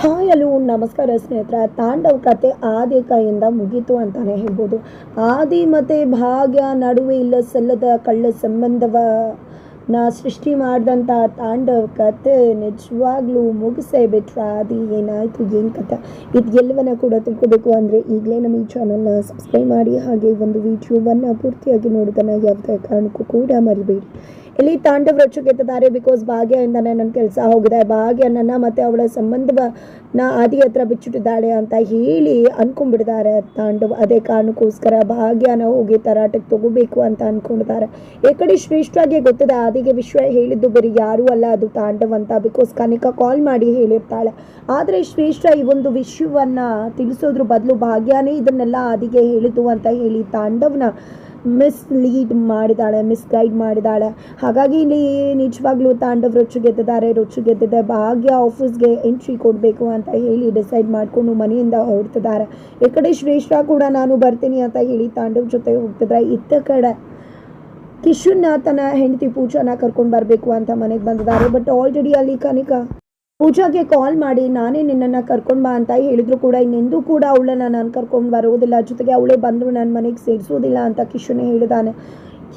Hi hello, ನಮಸ್ಕಾರ ಸ್ನೇಹಿತರೆ. ತಾಂಡವ ಕತೆ ಆದಿ ಕೈಯಿಂದ ಮುಗೀತು ಅಂತಾನೆ ಹೇಳ್ಬೋದು. ಆದಿ ಮತ್ತು ಭಾಗ್ಯ ನಡುವೆ ಇಲ್ಲ ಸಲ್ಲದ ಕಳ್ಳ ಸಂಬಂಧವನ್ನ ಸೃಷ್ಟಿ ಮಾಡಿದಂಥ ತಾಂಡವ ಕತೆ ನಿಜವಾಗ್ಲೂ ಮುಗಿಸೇ ಬಿಟ್ರೆ. ಆದಿ ಏನಾಯಿತು, ಏನು ಕತೆ ಇದು ಎಲ್ಲವನ್ನ ಕೂಡ ತಿಳ್ಕೊಬೇಕು ಅಂದರೆ ಈಗಲೇ ನಮ್ಮ ಈ ಚಾನಲ್ನ ಸಬ್ಸ್ಕ್ರೈಬ್ ಮಾಡಿ, ಹಾಗೆ ಒಂದು ವಿಡಿಯೋವನ್ನು ಪೂರ್ತಿಯಾಗಿ ನೋಡೋದನ್ನು ಯಾವುದೇ ಕಾರಣಕ್ಕೂ ಕೂಡ ಮರಿಬೇಡಿ. ಇಲ್ಲಿ ತಾಂಡವ್ ರೊಚ್ಚುಗೆತ್ತಿದ್ದಾರೆ ಬಿಕಾಸ್ ಭಾಗ್ಯದಿಂದನೇ ನನ್ನ ಕೆಲಸ ಹೋಗಿದೆ. ಭಾಗ್ಯ ನನ್ನ ಮತ್ತು ಅವಳ ಸಂಬಂಧವನ್ನ ಆದಿ ಹತ್ರ ಬಿಚ್ಚಿಟ್ಟಿದ್ದಾಳೆ ಅಂತ ಹೇಳಿ ಅನ್ಕೊಂಡ್ಬಿಟ್ಟಿದ್ದಾರೆ ತಾಂಡವ. ಅದೇ ಕಾರಣಕ್ಕೋಸ್ಕರ ಭಾಗ್ಯನ ಹೋಗಿ ತರಾಟಕ್ಕೆ ತಗೋಬೇಕು ಅಂತ ಅನ್ಕೊಂಡಿದ್ದಾರೆ. ಈ ಕಡೆ ಶ್ರೇಷ್ಠವಾಗಿ ಗೊತ್ತಿದೆ, ಆದಿಗೆ ವಿಶ್ವ ಹೇಳಿದ್ದು ಬರೀ ಯಾರೂ ಅಲ್ಲ, ಅದು ತಾಂಡವ್ ಅಂತ. ಬಿಕಾಸ್ ಕನಿಕಾ ಕಾಲ್ ಮಾಡಿ ಹೇಳಿರ್ತಾಳೆ. ಆದರೆ ಶ್ರೇಷ್ಠ ಈ ಒಂದು ವಿಷಯವನ್ನ ತಿಳಿಸೋದ್ರ ಬದಲು ಭಾಗ್ಯನೇ ಇದನ್ನೆಲ್ಲ ಆದಿಗೆ ಹೇಳಿದ್ದು ಅಂತ ಹೇಳಿ ತಾಂಡವ್ನ ಮಿಸ್ ಮಾಡಿದ್ದಾಳೆ ಮಾಡಿದಾಳೆ ಮಾಡಿದ್ದಾಳೆ. ಹಾಗಾಗಿ ಇಲ್ಲಿ ನಿಜವಾಗ್ಲೂ ತಾಂಡವ್ ರೊಚ್ಚು ಗೆದ್ದಿದ್ದಾರೆ, ರೊಚ್ಚು ಗೆದ್ದಿದೆ. ಭಾಗ್ಯ ಆಫೀಸ್ಗೆ ಎಂಟ್ರಿ ಕೊಡಬೇಕು ಅಂತ ಹೇಳಿ ಡಿಸೈಡ್ ಮಾಡಿಕೊಂಡು ಮನೆಯಿಂದ ಹೊರಡ್ತಿದ್ದಾರೆ. ಈ ಕಡೆ ಶ್ರೇಷ್ಠ ಕೂಡ ನಾನು ಬರ್ತೀನಿ ಅಂತ ಹೇಳಿ ತಾಂಡವ್ ಜೊತೆ ಹೋಗ್ತಿದ್ದಾರೆ. ಇತ್ತ ಕಡೆ ಕಿಶುನ್ನ ತನ್ನ ಹೆಂಡತಿ ಪೂಜಾನ ಕರ್ಕೊಂಡು ಬರಬೇಕು ಅಂತ ಮನೆಗೆ ಬಂದಿದ್ದಾರೆ. ಬಟ್ ಆಲ್ರೆಡಿ ಅಲ್ಲಿ ಕನಿಕಾ ಪೂಜಾಗೆ ಕಾಲ್ ಮಾಡಿ, ನಾನೇ ನಿನ್ನನ್ನು ಕರ್ಕೊಂಡು ಬಾ ಅಂತ ಹೇಳಿದ್ರು ಕೂಡ. ಇನ್ನೆಂದೂ ಕೂಡ ಅವಳನ್ನ ನಾನು ಕರ್ಕೊಂಡು ಬರೋದಿಲ್ಲ. ಜೊತೆಗೆ ಅವಳೇ ಬಂದ್ರು ನನ್ನ ಮನೆಗೆ ಸೇರಿಸೋದಿಲ್ಲ ಅಂತ ಕಿಶುನೇ ಹೇಳಿದಾನೆ.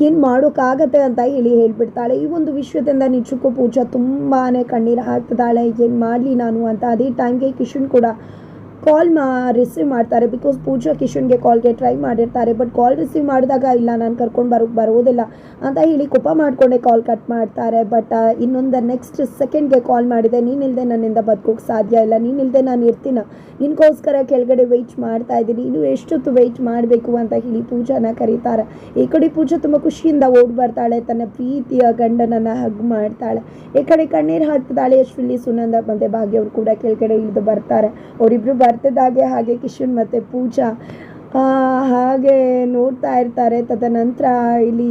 ಏನು ಮಾಡೋಕ್ಕಾಗತ್ತೆ ಅಂತ ಹೇಳಿ ಹೇಳ್ಬಿಡ್ತಾಳೆ. ಈ ಒಂದು ವಿಷಯದಿಂದ ನಿಜಕ್ಕೂ ಪೂಜಾ ತುಂಬಾ ಕಣ್ಣೀರು ಹಾಕ್ತಿದ್ದಾಳೆ. ಏನು ಮಾಡಲಿ ನಾನು ಅಂತ ಅದೇ ಟೈಮ್ಗೆ ಕಿಶುನ್ ಕೂಡ ಕಾಲ್ ಮಾ ರಿಸೀವ್ ಮಾಡ್ತಾರೆ. ಬಿಕಾಸ್ ಪೂಜಾ ಕಿಶನ್ಗೆ ಕಾಲ್ಗೆ ಟ್ರೈ ಮಾಡಿರ್ತಾರೆ. ಬಟ್ ಕಾಲ್ ರಿಸೀವ್ ಮಾಡಿದಾಗ ಇಲ್ಲ, ನಾನು ಕರ್ಕೊಂಡು ಬರೋಕ್ಕೆ ಬರೋದಿಲ್ಲ ಅಂತ ಹೇಳಿ ಕೋಪ ಮಾಡಿಕೊಂಡೆ ಕಾಲ್ ಕಟ್ ಮಾಡ್ತಾರೆ. ಬಟ್ ಇನ್ನೊಂದು ನೆಕ್ಸ್ಟ್ ಸೆಕೆಂಡ್ಗೆ ಕಾಲ್ ಮಾಡಿದೆ. ನೀನಿಲ್ಲದೆ ನನ್ನಿಂದ ಬದುಕೋಕೆ ಸಾಧ್ಯ ಇಲ್ಲ. ನೀನಿಲ್ಲದೆ ನಾನು ಇರ್ತೀನ. ನಿನಗೋಸ್ಕರ ಕೆಳಗಡೆ ವೆಯ್ಟ್ ಮಾಡ್ತಾ ಇದ್ದೀನಿ. ಇನ್ನು ಎಷ್ಟೊತ್ತು ವೆಯ್ಟ್ ಮಾಡಬೇಕು ಅಂತ ಹೇಳಿ ಪೂಜಾನ ಕರೀತಾರೆ. ಈ ಕಡೆ ಪೂಜಾ ತುಂಬ ಖುಷಿಯಿಂದ ಓಡ್ ಬರ್ತಾಳೆ. ತನ್ನ ಪ್ರೀತಿಯ ಗಂಡನನ್ನು ಹಗ್ ಮಾಡ್ತಾಳೆ. ಈ ಕಡೆ ಕಣ್ಣೀರು ಹಾಕ್ತಾಳೆ. ಅಷ್ಟರಲ್ಲಿ ಸುನಂದ ಮತ್ತು ಭಾಗ್ಯ ಕೂಡ ಕೆಳಗಡೆ ಇಳಿದು ಬರ್ತಾರೆ. ಅವರಿಬ್ರು ಬರ್ತಿದ್ದಾಗೆ ಹಾಗೆ ಕಿಶನ್ ಮತ್ತು ಪೂಜಾ ಆ, ಹಾಗೆ ನೋಡ್ತಾ ಇರ್ತಾರೆ. ತದನಂತರ ಇಲ್ಲಿ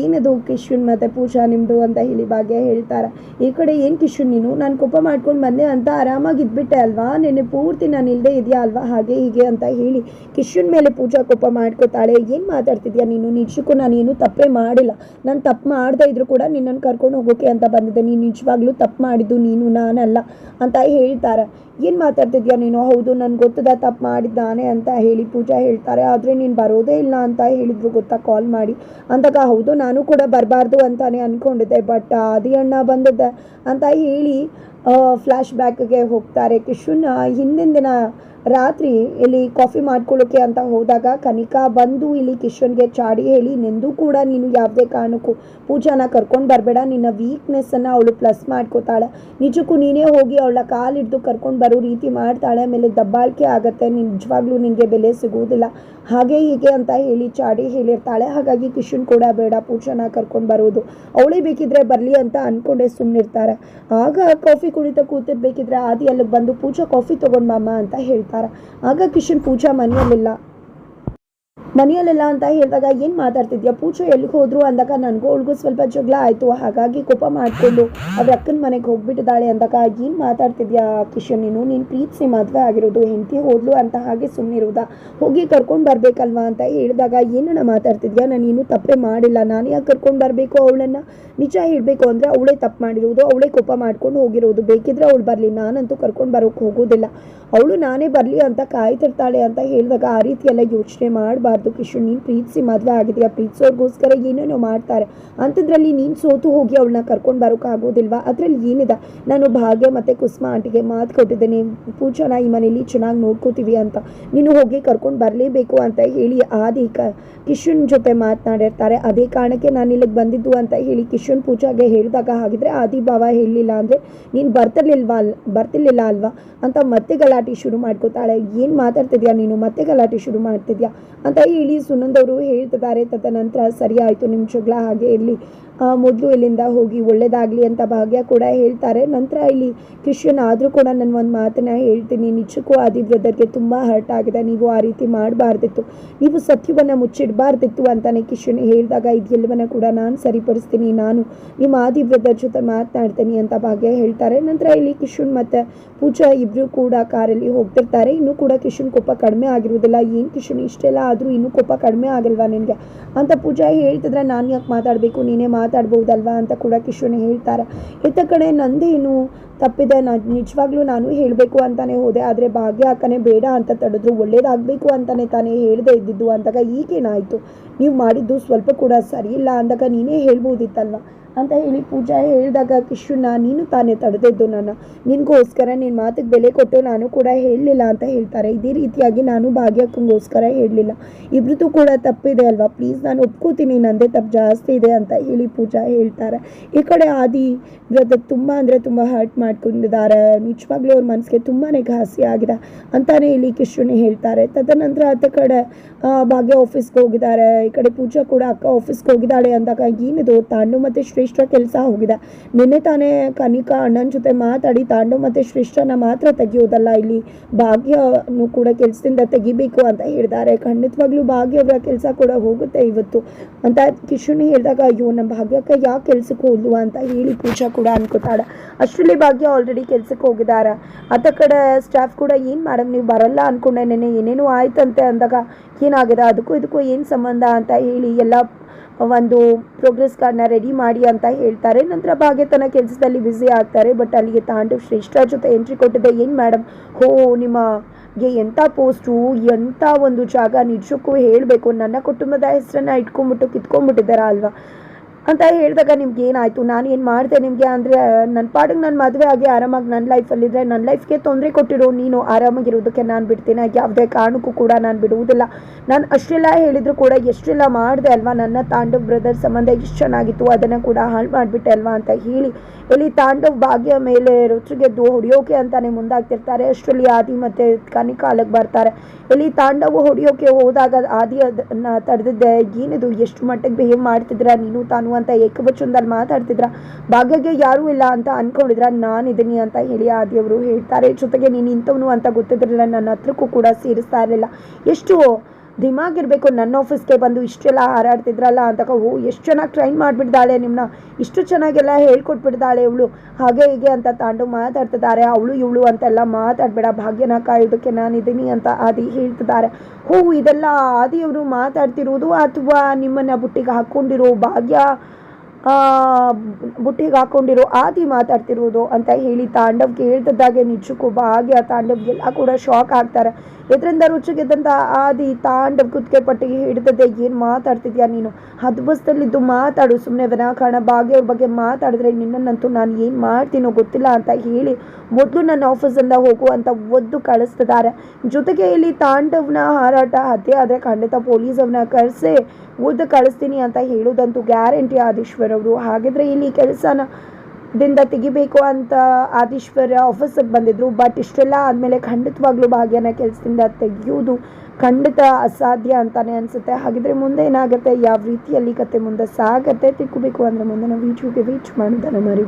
ಏನದು ಕಿಶುನ್ ಮತ್ತು ಪೂಜಾ ನಿಮ್ಮದು ಅಂತ ಹೇಳಿ ಭಾಗ್ಯ ಹೇಳ್ತಾರೆ. ಈ ಕಡೆ ಏನು ಕಿಶುನ್ ನೀನು? ನಾನು ಕೋಪ ಮಾಡ್ಕೊಂಡು ಬಂದೆ ಅಂತ ಆರಾಮಾಗಿ ಇದ್ಬಿಟ್ಟೆ ಅಲ್ವಾ? ನಿನ್ನೆ ಪೂರ್ತಿ ನಾನು ಇಲ್ಲದೆ ಇದೆಯಾ ಅಲ್ವಾ? ಹಾಗೆ ಹೀಗೆ ಅಂತ ಹೇಳಿ ಕಿಶನ್ ಮೇಲೆ ಪೂಜಾ ಕೋಪ ಮಾಡ್ಕೋತಾಳೆ. ಏನು ಮಾತಾಡ್ತಿದ್ಯಾ ನೀನು? ನಿಜಕ್ಕೂ ನಾನು ಏನು ತಪ್ಪೇ ಮಾಡಿಲ್ಲ. ನಾನು ತಪ್ಪು ಮಾಡ್ತಾ ಇದ್ರು ಕೂಡ ನಿನ್ನನ್ನು ಕರ್ಕೊಂಡು ಹೋಗೋಕೆ ಅಂತ ಬಂದಿದ್ದೆ. ನೀನು ನಿಜವಾಗ್ಲೂ ತಪ್ಪು ಮಾಡಿದ್ದು ನೀನು, ನಾನಲ್ಲ ಅಂತ ಹೇಳ್ತಾರೆ. ಏನು ಮಾತಾಡ್ತಿದ್ಯಾ ನೀನು? ಹೌದು, ನನ್ಗೆ ಗೊತ್ತದ ತಪ್ಪು ಮಾಡಿದ್ದಾನೆ ಅಂತ ಹೇಳಿ ಪೂಜಾ ಹೇಳ್ತಾರೆ, ಆದರೆ ನೀನು ಬರೋದೇ ಇಲ್ಲ ಅಂತ ಹೇಳಿದ್ರು, ಗೊತ್ತಾ? ಕಾಲ್ ಮಾಡಿ. ಅಂದಾಗ, ಹೌದು, ನಾನು ಕೂಡ ಬರಬಾರ್ದು ಅಂತಾನೆ ಅಂದ್ಕೊಂಡಿದ್ದೆ ಬಟ್ ಆದಿ ಅಣ್ಣ ಬಂದಿದ್ದೆ ಅಂತ ಹೇಳಿ ಫ್ಲ್ಯಾಶ್ ಬ್ಯಾಕ್ಗೆ ಹೋಗ್ತಾರೆ. ಕಿಶುನ್ ಹಿಂದಿನ ದಿನ ರಾತ್ರಿ ಇಲ್ಲಿ ಕಾಫಿ ಮಾಡ್ಕೊಳ್ಳೋಕೆ ಅಂತ ಹೋದಾಗ ಕನಿಕಾ ಬಂದು ಇಲ್ಲಿ ಕಿಶನ್ಗೆ ಚಾಡಿ ಹೇಳಿ, ನಿಂದು ಕೂಡ ನೀನು ಯಾವುದೇ ಕಾರಣಕ್ಕೂ ಪೂಜಾನ ಕರ್ಕೊಂಡು ಬರಬೇಡ. ನಿನ್ನ ವೀಕ್ನೆಸ್ಸನ್ನು ಅವಳು ಪ್ಲಸ್ ಮಾಡ್ಕೋತಾಳೆ. ನಿಜಕ್ಕೂ ನೀನೇ ಹೋಗಿ ಅವಳ ಕಾಲಿಡ್ದು ಕರ್ಕೊಂಡು ಬರೋ ರೀತಿ ಮಾಡ್ತಾಳೆ. ಆಮೇಲೆ ದಬ್ಬಾಳಿಕೆ ಆಗುತ್ತೆ. ನಿಜವಾಗ್ಲೂ ನಿನಗೆ ಬೆಲೆ ಸಿಗುವುದಿಲ್ಲ. ಹಾಗೆ ಹೀಗೆ ಅಂತ ಹೇಳಿ ಚಾಡಿ ಹೇಳಿರ್ತಾಳೆ. ಹಾಗಾಗಿ ಕಿಶನ್ ಕೂಡ ಬೇಡ, ಪೂಜಾನ ಕರ್ಕೊಂಡು ಬರೋದು. ಅವಳೇ ಬೇಕಿದ್ರೆ ಬರಲಿ ಅಂತ ಅಂದ್ಕೊಂಡೇ ಸುಮ್ಮನಿರ್ತಾರೆ ಆಗ ಕಾಫಿ ಕುಡಿತಾ ಕೂತಿರ್ಬೇಕಿದ್ರೆ ಆದಿ ಅಲ್ಲಿಗೆ ಬಂದು ಪೂಜಾ ಕಾಫಿ ತೊಗೊಂಡು ಮಾಮ ಅಂತ ಹೇಳ್ತಾರೆ. ಆಗ ಕಿಶನ್ ಪೂಜಾ ಮನೆಯಲ್ಲಿಲ್ಲ. ಮನೆಯಲ್ಲೆಲ್ಲ ಅಂತ ಹೇಳಿದಾಗ ಏನು ಮಾತಾಡ್ತಿದ್ಯಾ? ಪೂಜೆ ಎಲ್ಲಿಗೆ ಹೋದ್ರು ಅಂದಾಗ ನನಗೂ ಅವಳಿಗೂ ಸ್ವಲ್ಪ ಜಗಳ ಆಯಿತು. ಹಾಗಾಗಿ ಕೋಪ ಮಾಡಿಕೊಂಡು ಅವ್ರ ಅಕ್ಕನ ಮನೆಗೆ ಹೋಗಿಬಿಟ್ಟಿದ್ದಾಳೆ ಅಂದಾಗ ಏನು ಮಾತಾಡ್ತಿದ್ಯಾ ಕಿಶನ್ ನೀನು? ನೀನು ಪ್ರೀತಿಸಿ ಮದುವೆ ಆಗಿರೋದು, ಹೆಂಡತಿ ಹೋದ್ಲು ಅಂತ ಹಾಗೆ ಸುಮ್ಮನಿರೋದಾ ಹೋಗಿ ಕರ್ಕೊಂಡು ಬರಬೇಕಲ್ವಾ ಅಂತ ಹೇಳಿದಾಗ ಏನನ್ನ ಮಾತಾಡ್ತಿದ್ಯಾ? ನಾನು ಇನ್ನೂ ತಪ್ಪೇ ಮಾಡಿಲ್ಲ. ನಾನು ಯಾಕೆ ಕರ್ಕೊಂಡು ಬರಬೇಕು ಅವಳನ್ನು? ನಿಜ ಹೇಳಬೇಕು ಅಂದರೆ ಅವಳೇ ತಪ್ಪು ಮಾಡಿರೋದು, ಅವಳೇ ಕೋಪ ಮಾಡ್ಕೊಂಡು ಹೋಗಿರೋದು. ಬೇಕಿದ್ರೆ ಅವಳು ಬರಲಿ. ನಾನಂತೂ ಕರ್ಕೊಂಡು ಬರೋಕ್ಕೆ ಹೋಗೋದಿಲ್ಲ. ಅವಳು ನಾನೇ ಬರಲಿ ಅಂತ ಕಾಯ್ತಿರ್ತಾಳೆ ಅಂತ ಹೇಳಿದಾಗ ಆ ರೀತಿಯೆಲ್ಲ ಯೋಚನೆ ಮಾಡಬಾರ್ದು. ಕಿಶನ್ ನೀನು ಪ್ರೀತಿಸಿ ಮದುವೆ ಆಗಿದೆಯಾ? ಪ್ರೀತಿಸೋರ್ಗೋಸ್ಕರ ಏನೇನೋ ಮಾಡ್ತಾರೆ. ಅಂಥದ್ರಲ್ಲಿ ನೀನು ಸೋತು ಹೋಗಿ ಅವಳನ್ನ ಕರ್ಕೊಂಡು ಬರೋಕ್ಕಾಗೋದಿಲ್ವಾ ಅದರಲ್ಲಿ ಏನಿದೆ? ನಾನು ಭಾಗ್ಯ ಮತ್ತು ಕುಸುಮ ಆಂಟಿಗೆ ಮಾತು ಕೊಟ್ಟಿದ್ದೇನೆ. ಪೂಜಾನ ಈ ಮನೇಲಿ ಚೆನ್ನಾಗಿ ನೋಡ್ಕೋತೀವಿ ಅಂತ. ನೀನು ಹೋಗಿ ಕರ್ಕೊಂಡು ಬರಲೇಬೇಕು ಅಂತ ಹೇಳಿ ಆದಿ ಕಿಶನ್ ಜೊತೆ ಮಾತನಾಡಿರ್ತಾರೆ. ಅದೇ ಕಾರಣಕ್ಕೆ ನಾನು ಇಲ್ಲಿಗೆ ಬಂದಿದ್ದು ಅಂತ ಹೇಳಿ ಕಿಶುನ್ ಪೂಜಾಗೆ ಹೇಳಿದಾಗ ಹಾಗಿದ್ರೆ ಆದಿ ಭಾವ ಹೇಳಲಿಲ್ಲ ಅಂದರೆ ನೀನು ಬರ್ತಿರ್ಲಿಲ್ವಾ ಅಲ್, ಬರ್ತಿರ್ಲಿಲ್ಲ ಅಲ್ವಾ? ಅಂತ ಮತ್ತೆ ಗಲಾಟೆ ಶುರು ಮಾಡ್ಕೋತಾಳೆ. ಏನು ಮಾತಾಡ್ತಿದ್ಯಾ ನೀನು? ಮತ್ತೆ ಗಲಾಟೆ ಶುರು ಮಾಡ್ತಿದ್ಯಾ? ಅಂತ ಹೇಳಿ ಸುನಂದವರು ಹೇಳ್ತಿದ್ದಾರೆ. ತದನಂತರ ಸರಿ ಆಯಿತು ನಿಮ್ಮ ಜಗಳ ಹಾಗೆ ಇರಲಿ. ಮೊದಲು ಇಲ್ಲಿಂದ ಹೋಗಿ ಒಳ್ಳೆಯದಾಗಲಿ ಅಂತ ಭಾಗ್ಯ ಕೂಡ ಹೇಳ್ತಾರೆ. ನಂತರ ಇಲ್ಲಿ ಕ್ರಿಶ್ಚಿಯನ್ ಆದರೂ ಕೂಡ ನಾನು ಒಂದು ಮಾತನ್ನ ಹೇಳ್ತೀನಿ. ನಿಜಕ್ಕೂ ಆದಿ ಬ್ರದರ್ಗೆ ತುಂಬ ಹರ್ಟ್ ಆಗಿದೆ. ನೀವು ಆ ರೀತಿ ಮಾಡಬಾರ್ದಿತ್ತು. ನೀವು ಸತ್ಯವನ್ನು ಮುಚ್ಚಿಡಬಾರ್ದಿತ್ತು ಅಂತಾನೆ ಕಿಶನ್ ಹೇಳಿದಾಗ ಇದೆಲ್ಲವನ್ನ ಕೂಡ ನಾನು ಸರಿಪಡಿಸ್ತೀನಿ. ನಾನು ನಿಮ್ಮ ಆದಿ ಬ್ರದರ್ ಜೊತೆ ಮಾತನಾಡ್ತೀನಿ ಅಂತ ಭಾಗ್ಯ ಹೇಳ್ತಾರೆ. ನಂತರ ಇಲ್ಲಿ ಕಿಶುನ್ ಮತ್ತು ಪೂಜಾ ಇಬ್ಬರು ಕೂಡ ಕಾರಲ್ಲಿ ಹೋಗ್ತಿರ್ತಾರೆ. ಇನ್ನೂ ಕೂಡ ಕಿಶುನ್ ಕೋಪ ಕಡಿಮೆ ಆಗಿರೋದಿಲ್ಲ ಏನು ಕಿಶುನ್ ಇಷ್ಟೆಲ್ಲ ಆದರೂ ಇನ್ನೂ ಕೋಪ ಕಡಿಮೆ ಆಗಲ್ವಾ ನಿನಗೆ? ಅಂತ ಪೂಜಾ ಹೇಳ್ತಿದ್ರೆ ನಾನು ಯಾಕೆ ಮಾತಾಡಬೇಕು? ನೀನೇ ಮಾತು ಮಾತಾಡ್ಬೋದಲ್ವಾ ಅಂತ ಕೂಡ ಕಿಶೋನಿ ಹೇಳ್ತಾರೆ. ಇತ್ತ ಕಡೆ ನಂದೇನು ತಪ್ಪಿದೆ. ನಾ ನಿಜವಾಗ್ಲೂ ನಾನು ಹೇಳಬೇಕು ಅಂತಲೇ ಹೋದೆ. ಆದರೆ ಭಾಗ್ಯ ಅಕ್ಕನೇ ಬೇಡ ಅಂತ ತಡೆದ್ರು. ಒಳ್ಳೇದಾಗಬೇಕು ಅಂತಾನೆ ತಾನೇ ಹೇಳದೇ ಇದ್ದಿದ್ದು. ಅಂದಾಗ ಈಗೇನಾಯಿತು? ನೀವು ಮಾಡಿದ್ದು ಸ್ವಲ್ಪ ಕೂಡ ಸರಿ ಇಲ್ಲ ಅಂದಾಗ ನೀನೇ ಹೇಳ್ಬೋದಿತ್ತಲ್ವ? ಅಂತ ಹೇಳಿ ಪೂಜಾ ಹೇಳಿದಾಗ ಕಿಶುನ ನೀನು ತಾನೇ ತಡೆದಿದ್ದು ನಾನು ನಿನಗೋಸ್ಕರ ನಿನ್ನ ಮಾತಿಗೆ ಬೆಲೆ ಕೊಟ್ಟು ನಾನು ಕೂಡ ಹೇಳಲಿಲ್ಲ ಅಂತ ಹೇಳ್ತಾರೆ. ಇದೇ ರೀತಿಯಾಗಿ ನಾನು ಭಾಗ್ಯಕ್ಕಂಗೋಸ್ಕರ ಹೇಳಲಿಲ್ಲ. ಇಬ್ರದ್ದು ಕೂಡ ತಪ್ಪಿದೆ ಅಲ್ವಾ? ಪ್ಲೀಸ್, ನಾನು ಒಪ್ಕೋತೀನಿ. ನಂದೇ ತಪ್ಪು, ಜಾಸ್ತಿ ಇದೆ ಅಂತ ಹೇಳಿ ಪೂಜಾ ಹೇಳ್ತಾರೆ. ಈ ಕಡೆ ಆದಿ ಬ್ರದರ್ ತುಂಬ ಅಂದರೆ ತುಂಬ ಹರ್ಟ್ ಮಾಡ್ಕೊಂಡಿದ್ದಾರೆ. ನಿಜವಾಗ್ಲೂ ಅವ್ರ ಮನಸ್ಸಿಗೆ ತುಂಬಾ ಘಾಸಿ ಆಗಿದೆ ಅಂತಾನೆ ಇಲ್ಲಿ ಕಿಶುನಿ ಹೇಳ್ತಾರೆ. ತದನಂತರ ಆತ ಕಡೆ ಭಾಗ್ಯ ಆಫೀಸ್ಗೆ ಹೋಗಿದ್ದಾರೆ. ಈ ಕಡೆ ಪೂಜಾ ಕೂಡ ಅಕ್ಕ ಆಫೀಸ್ಗೆ ಹೋಗಿದ್ದಾಳೆ ಅಂದಾಗ, ಏನಿದು? ತಾಂಡು ಮತ್ತು ಶ್ರೇಷ್ಠ ಕೆಲಸ ಹೋಗಿದೆ. ನಿನ್ನೆ ತಾನೇ ಕನಿಕಾ ಅಣ್ಣನ ಜೊತೆ ಮಾತಾಡಿ ತಾಂಡು ಮತ್ತು ಶ್ರೇಷ್ಠನ ಮಾತ್ರ ತೆಗೆಯೋದಲ್ಲ, ಇಲ್ಲಿ ಭಾಗ್ಯನು ಕೂಡ ಕೆಲಸದಿಂದ ತೆಗಿಬೇಕು ಅಂತ ಹೇಳಿದ್ದಾರೆ. ಖಂಡಿತವಾಗ್ಲೂ ಭಾಗ್ಯ ಅವರ ಕೆಲಸ ಕೂಡ ಹೋಗುತ್ತೆ ಇವತ್ತು ಅಂತ ಕಿಶುನಿ ಹೇಳಿದಾಗ, ಅಯ್ಯೋ ನಮ್ಮ ಭಾಗ್ಯಕ್ಕೆ ಯಾಕೆ ಕೆಲಸಕ್ಕೆ ಹೋದ್ಲು? ಅಂತ ಹೇಳಿ ಪೂಜಾ ಕೂಡ ಅನ್ಕೋತಾಳೆ. ಅಷ್ಟರಲ್ಲಿ ಭಾಗ್ಯ ಆಲ್ರೆಡಿ ಕೆಲಸಕ್ಕೆ ಹೋಗಿದ್ದಾರೆ ಆತ ಕಡೆ ಸ್ಟಾಫ್ ಕೂಡ ಏನು ಮೇಡಮ್ ನೀವು ಬರಲ್ಲ ಅನ್ಕೊಂಡೆ ನೆನೆ ಏನೇನೋ ಆಯ್ತಂತೆ ಅಂದಾಗ, ಏನಾಗಿದೆ, ಅದಕ್ಕೂ ಇದಕ್ಕೂ ಏನು ಸಂಬಂಧ? ಅಂತ ಹೇಳಿ ಎಲ್ಲ ಒಂದು ಪ್ರೋಗ್ರೆಸ್ ಕಾರ್ಡ್ನ ರೆಡಿ ಮಾಡಿ ಅಂತ ಹೇಳ್ತಾರೆ. ನಂತರ ಭಾಗ್ಯ ಕೆಲಸದಲ್ಲಿ ಬ್ಯುಸಿ ಆಗ್ತಾರೆ. ಬಟ್ ಅಲ್ಲಿಗೆ ತಾಂಡವ್ ಶ್ರೇಷ್ಠ ಜೊತೆ ಎಂಟ್ರಿ ಕೊಟ್ಟಿದ್ದೆ ಏನು ಮೇಡಮ್ ಹೋ, ನಿಮಗೆ ಎಂಥ ಪೋಸ್ಟು ಎಂಥ ಒಂದು ಜಾಗ ನಿಜಕ್ಕೂ ಹೇಳಬೇಕು. ನನ್ನ ಕುಟುಂಬದ ಹೆಸರನ್ನು ಇಟ್ಕೊಂಡ್ಬಿಟ್ಟು ಕಿತ್ಕೊಂಡ್ಬಿಟ್ಟಿದ್ದಾರಾ ಅಲ್ವಾ? ಅಂತ ಹೇಳಿದಾಗ ನಿಮ್ಗೆ ಏನಾಯಿತು? ನಾನು ಏನು ಮಾಡಿದೆ ನಿಮಗೆ? ಅಂದರೆ ನನ್ನ ಪಾಡಿಗೆ ನನ್ನ ಮದುವೆ ಆಗಿ ಆರಾಮಾಗಿ ನನ್ನ ಲೈಫಲ್ಲಿದ್ದರೆ ನನ್ನ ಲೈಫ್ಗೆ ತೊಂದರೆ ಕೊಟ್ಟಿರು ನೀನು ಆರಾಮಾಗಿರೋದಕ್ಕೆ ನಾನು ಬಿಡ್ತೀನಿ. ಯಾವುದೇ ಕಾರಣಕ್ಕೂ ಕೂಡ ನಾನು ಬಿಡುವುದಿಲ್ಲ. ನಾನು ಅಷ್ಟೆಲ್ಲ ಹೇಳಿದರೂ ಕೂಡ ಎಷ್ಟೆಲ್ಲ ಮಾಡಿದೆ ಅಲ್ವಾ? ನನ್ನ ತಾಂಡವ್ ಬ್ರದರ್ ಸಂಬಂಧ ಎಷ್ಟು ಚೆನ್ನಾಗಿತ್ತು, ಅದನ್ನು ಕೂಡ ಹಾಳು ಮಾಡಿಬಿಟ್ಟೆ ಅಲ್ವಾ ಅಂತ ಹೇಳಿ. ಇಲ್ಲಿ ತಾಂಡವ್ ಭಾಗ್ಯ ಮೇಲೆ ರುಚಿಗೆದ್ದು ಹೊಡೆಯೋಕೆ ಅಂತಾನೆ ಮುಂದಾಗ್ತಿರ್ತಾರೆ. ಅಷ್ಟರಲ್ಲಿ ಆದಿ ಮತ್ತು ಕಾಲಕ್ಕೆ ಬರ್ತಾರೆ. ಇಲ್ಲಿ ತಾಂಡವ್ ಹೊಡೆಯೋಕೆ ಹೋದಾಗ ಆದಿ ಅದನ್ನ ತಡೆದಿದ್ದೆ, ಏನಿದು? ಎಷ್ಟು ಮಟ್ಟಿಗೆ ಬಿಹೇವ್ ಮಾಡ್ತಿದ್ರ ನೀನು ತಾನು ಅಂತ ಏಕವಚನದಲ್ಲಿ ಮಾತಾಡ್ತಿದ್ರ. ಭಾಗ್ಯಗೆ ಯಾರೂ ಇಲ್ಲ ಅಂತ ಅನ್ಕೊಂಡಿದ್ರ. ನಾನಿದ್ದೀನಿ ಅಂತ ಹೇಳಿ ಆದಿಯವರು ಹೇಳ್ತಾರೆ. ಜೊತೆಗೆ ನೀನು ಇಂಥವನು ಅಂತ ಗೊತ್ತಿದ್ರಲ್ಲ, ನನ್ನ ಹತ್ರಕ್ಕೂ ಕೂಡ ಸೇರಿಸ್ತಾ ಇರಲಿಲ್ಲ. ಎಷ್ಟು ದಿಮಾಗ್ ಇರಬೇಕು ನನ್ನ ಆಫೀಸ್ಗೆ ಬಂದು ಇಷ್ಟೆಲ್ಲ ಹಾರಾಡ್ತಿದ್ರಲ್ಲ ಅಂತ ಓ, ಎಷ್ಟು ಚೆನ್ನಾಗಿ ಟ್ರೈನ್ ಮಾಡಿಬಿಡ್ದಾಳೆ ನಿಮ್ಮನ್ನ ಇಷ್ಟು ಚೆನ್ನಾಗೆಲ್ಲ ಹೇಳ್ಕೊಟ್ಬಿಡ್ದಾಳೆ ಇವಳು. ಹಾಗೆ ಹೀಗೆ ಅಂತ ತಾಂಡು ಮಾತಾಡ್ತಿದ್ದಾರೆ. ಅವಳು ಇವಳು ಅಂತೆಲ್ಲ ಮಾತಾಡಬೇಡ. ಭಾಗ್ಯನ ಕಾಯೋದಕ್ಕೆ ನಾನಿದ್ದೀನಿ ಅಂತ ಆದಿ ಹೇಳ್ತಿದ್ದಾರೆ. ಹೋ, ಇದೆಲ್ಲ ಆದಿಯವರು ಮಾತಾಡ್ತಿರೋದು ಅಥವಾ ನಿಮ್ಮನ್ನ ಬುಟ್ಟಿಗೆ ಹಾಕ್ಕೊಂಡಿರೋ ಭಾಗ್ಯ? ಬುಟ್ಟಿಗೆ ಹಾಕೊಂಡಿರೋ ಆದಿ ಮಾತಾಡ್ತಿರೋದು ಅಂತ ಹೇಳಿ ತಾಂಡವ್ಗೆ ಹೇಳ್ತಿದ್ದಾಗೆ ನಿಜಕ್ಕೂ ಭಾಗ್ಯ ತಾಂಡವ್ಗೆಲ್ಲ ಕೂಡ ಶಾಕ್ ಆಗ್ತಾರೆ. ಇದರಿಂದ ರುಚಿಗೆದ್ದಂಥ ಆದಿ ತಾಂಡವ್ ಕುತ್ತಿಗೆ ಪಟ್ಟಿಗೆ ಹಿಡಿದದೆ ಏನು ಮಾತಾಡ್ತಿದ್ಯಾ ನೀನು? ಹದ್ಬಸ್ತಲ್ಲಿದ್ದು ಮಾತಾಡು ಸುಮ್ಮನೆ ವಿನಾಕಾರಣ ಭಾಗ್ಯ ಅವ್ರ ಬಗ್ಗೆ ಮಾತಾಡಿದ್ರೆ ನಿನ್ನನ್ನಂತೂ ನಾನು ಏನು ಮಾಡ್ತೀನೋ ಗೊತ್ತಿಲ್ಲ ಅಂತ ಹೇಳಿ ಮೊದಲು ನನ್ನ ಆಫೀಸಿಂದ ಹೋಗು ಅಂತ ಒದ್ದು ಕಳಿಸ್ತಿದ್ದಾರೆ. ಜೊತೆಗೆ ಇಲ್ಲಿ ತಾಂಡವ್ನ ಹಾರಾಟ ಹತ್ಯೆ ಆದರೆ ಖಂಡಿತ ಪೊಲೀಸ್ ಅವ್ರನ್ನ ಕರೆಸಿ, ಒದ್ದು ಕಳಿಸ್ತೀನಿ ಅಂತ ಹೇಳೋದಂತೂ ಗ್ಯಾರಂಟಿ ಆದೀಶ್ವರ್. ಅವರು ಹಾಗಿದ್ರೆ ಇಲ್ಲಿ ಕೆಲಸನ ದಿಂದ ತೆಗಿಬೇಕು ಅಂತ ಆದೀಶ್ವರ ಆಫೀಸಿಗೆ ಬಂದಿದ್ರು. ಬಟ್ ಇಷ್ಟೆಲ್ಲ ಆದಮೇಲೆ ಖಂಡಿತವಾಗ್ಲೂ ಭಾಗ್ಯನ ಕೆಲಸದಿಂದ ತೆಗೆಯೋದು ಖಂಡಿತ ಅಸಾಧ್ಯ ಅಂತಾನೆ ಅನ್ಸುತ್ತೆ. ಹಾಗಿದ್ರೆ ಮುಂದೆ ಏನಾಗುತ್ತೆ? ಯಾವ ರೀತಿಯಲ್ಲಿ ಕತೆ ಮುಂದೆ ಸಾಗತ್ತೆ? ಅಂದ್ರೆ ಮುಂದೆ ನಾವು ವೀಡಿಯೋಗೆ ವೀಚ್ ಮಾಡೋದನ್ನು ಮರಿ